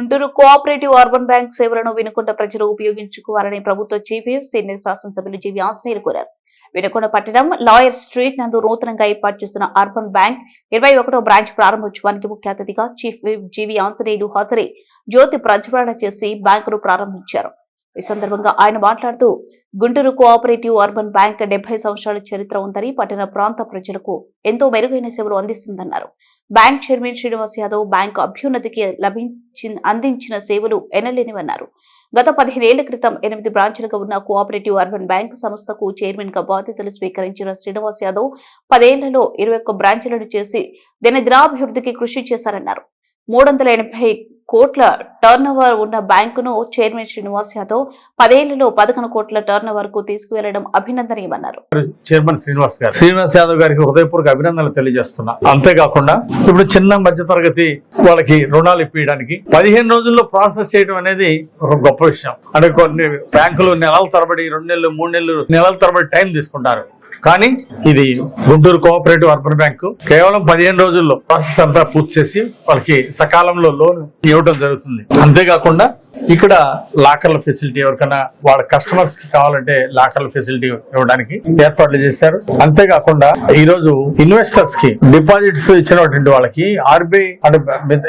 Guntur cooperative urban bank సేవలను వినుకొండ ప్రజలు ఉపయోగించుకోవాలని ప్రభుత్వ చీఫ్ సీనియర్ శాసనసభ్యులు జీవి ఆంజనేయులు కోరారు. వినుకొండ పట్టణం లాయర్ స్ట్రీట్ నందు నూతనంగా ఏర్పాటు చేసిన అర్బన్ బ్యాంక్ ఇరవై ఒకటో బ్రాంచ్ ప్రారంభోత్సవానికి ముఖ్య అతిథిగా చీఫ్ విప్ జీవి ఆంజనేయులు హాజరై జ్యోతి ప్రజ్వలన చేసి బ్యాంకును ప్రారంభించారు. ఈ సందర్భంగా ఆయన మాట్లాడుతూ గుంటూరు కోఆపరేటివ్ అర్బన్ బ్యాంక్ డెబ్బై సంవత్సరాల చరిత్ర ఉందని పట్టణ ప్రాంత ప్రజలకు ఎంతో మెరుగైన సేవలు అందిస్తుందన్నారు. Bank chairman Srinivas Yadav bank అభ్యున్నతికి లభించి అందించిన సేవలు ఎనలేనివన్నారు. గత పదిహేనేళ్ళ క్రితం ఎనిమిది బ్రాంచ్లుగా ఉన్న కోఆపరేటివ్ అర్బన్ బ్యాంక్ సంస్థకు చైర్మన్గా బాధ్యతలు స్వీకరించిన శ్రీనివాస్ యాదవ్ పదేళ్ళలో ఇరవై ఒక్క బ్రాంచ్లను చేసి దినదినాభివృద్ధికి కృషి చేశారన్నారు. మూడు వందల ఎనభై కోట్ల టర్నోవర్ ఉన్న బ్యాంకును చైర్మన్ శ్రీనివాస్ యాదవ్ పదేళ్ళలో పదకొండు కోట్ల టర్నోవర్కు తీసుకువెళ్ళడం అభినందనీయమన్నారు. చైర్మన్ శ్రీనివాస్ గారు. శ్రీనివాస్ యాదవ్ గారికి హృదయపూర్వక అభినందనలు తెలియజేస్తున్నా. అంతేకాకుండా ఇప్పుడు చిన్న మధ్య తరగతి వాళ్ళకి రుణాలు ఇప్పించడానికి పదిహేను రోజుల్లో ప్రాసెస్ చేయడం అనేది ఒక గొప్ప విషయం. అంటే కొన్ని బ్యాంకులు నెలల తరబడి రెండు నెలలు మూడు నెలలు నెలల తరబడి టైం తీసుకుంటారు. కానీ ఇది గుంటూరు కోఆపరేటివ్ అర్బన్ బ్యాంకు. కేవలం పదిహేను రోజుల్లో ప్రాసెస్ అంతా పూర్తి చేసి వాళ్ళకి సకాలంలో లోన్ ఇవ్వడం జరుగుతుంది. అంతేకాకుండా ఇక్కడ లాకర్ల ఫెసిలిటీ ఎవరికైనా వాళ్ళ కస్టమర్స్కి కావాలంటే లాకర్ల ఫెసిలిటీ ఇవ్వడానికి ఏర్పాట్లు చేశారు. అంతేకాకుండా ఈ రోజు ఇన్వెస్టర్స్కి డిపాజిట్స్ ఇచ్చినటువంటి వాళ్ళకి ఆర్బీఐ అంటే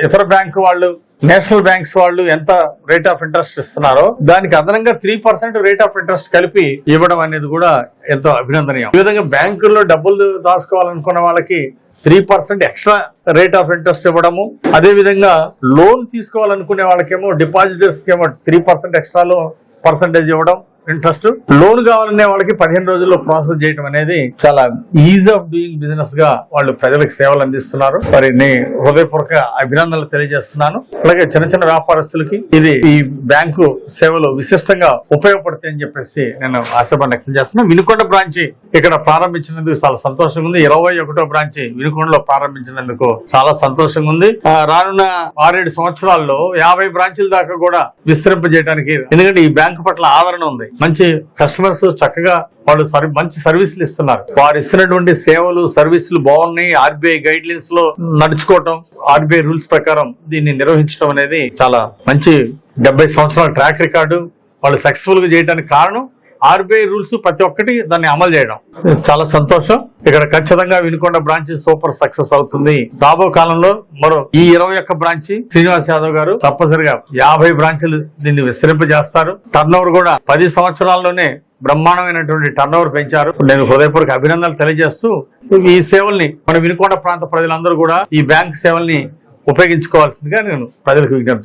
ఇతర బ్యాంకు వాళ్ళు నేషనల్ బ్యాంక్స్ వాళ్ళు ఎంత రేట్ ఆఫ్ ఇంట్రెస్ట్ ఇస్తున్నారో దానికి అదనంగా three percent rate of interest కలిపి ఇవ్వడం అనేది కూడా ఎంతో అభినందనీయం. ఈ విధంగా బ్యాంకుల్లో డబ్బులు దాచుకోవాలనుకున్న వాళ్ళకి three percent extra rate of interest ఇవ్వడము అదేవిధంగా లోన్ తీసుకోవాలనుకునే వాళ్ళకేమో డిపాజిటర్స్కి ఏమో three percent extra low percentage ఇవ్వడం ఇంట్రెస్ట్. లోన్ కావాలనే వాళ్ళకి పదిహేను రోజుల్లో ప్రాసెస్ చేయడం అనేది చాలా ఈజీ ఆఫ్ డూయింగ్ బిజినెస్గా వాళ్ళు ప్రజలకు సేవలు అందిస్తున్నారు. మరి హృదయపూర్వక అభినందనలు తెలియజేస్తున్నాను. అలాగే చిన్న చిన్న వ్యాపారస్తులకి ఇది ఈ బ్యాంకు సేవలు విశిష్టంగా ఉపయోగపడతాయని చెప్పేసి నేను ఆశాభావం వ్యక్తం చేస్తున్నాను. వినుకొండ బ్రాంచ్ ఇక్కడ ప్రారంభించినందుకు చాలా సంతోషంగా ఉంది. ఇరవై ఒకటో బ్రాంచ్ వినుకొండలో ప్రారంభించినందుకు చాలా సంతోషంగా ఉంది. రానున్న ఆరేడు సంవత్సరాల్లో యాభై బ్రాంచ్ల దాకా కూడా విస్తరింపజేయడానికి ఎందుకంటే ఈ బ్యాంకు పట్ల ఆదరణ ఉంది. మంచి కస్టమర్స్ చక్కగా వాళ్ళు సర్వీ మంచి సర్వీసులు ఇస్తున్నారు. వారు ఇస్తున్నటువంటి సేవలు సర్వీసులు బాగున్నాయి. ఆర్బీఐ గైడ్ లైన్స్లో నడుచుకోవటం ఆర్బీఐ రూల్స్ ప్రకారం దీన్ని నిర్వహించడం అనేది చాలా మంచి డెబ్బై సంవత్సరాల ట్రాక్ రికార్డు వాళ్ళు సక్సెస్ఫుల్గా చేయడానికి కారణం ఆర్బీఐ రూల్స్ ప్రతి ఒక్కటి దాన్ని అమలు చేయడం. చాలా సంతోషం. ఇక్కడ ఖచ్చితంగా వినుకొండ బ్రాంచ్ సూపర్ సక్సెస్ అవుతుంది. రాబో కాలంలో మరో ఈ ఇరవై ఒక్క బ్రాంచ్ శ్రీనివాస్ యాదవ్ గారు తప్పనిసరిగా యాభై బ్రాంచ్లు దీన్ని విస్తరింపజేస్తారు టర్న్ ఓవర్ కూడా పది సంవత్సరాల్లోనే బ్రహ్మాండమైనటువంటి టర్న్ ఓవర్ పెంచారు. నేను హృదయపూర్వక అభినందనలు తెలియజేస్తూ ఈ సేవల్ని మన వినుకొండ ప్రాంత ప్రజలందరూ కూడా ఈ బ్యాంక్ సేవల్ని ఉపయోగించుకోవాల్సిందిగా నేను ప్రజలకు విజ్ఞప్తి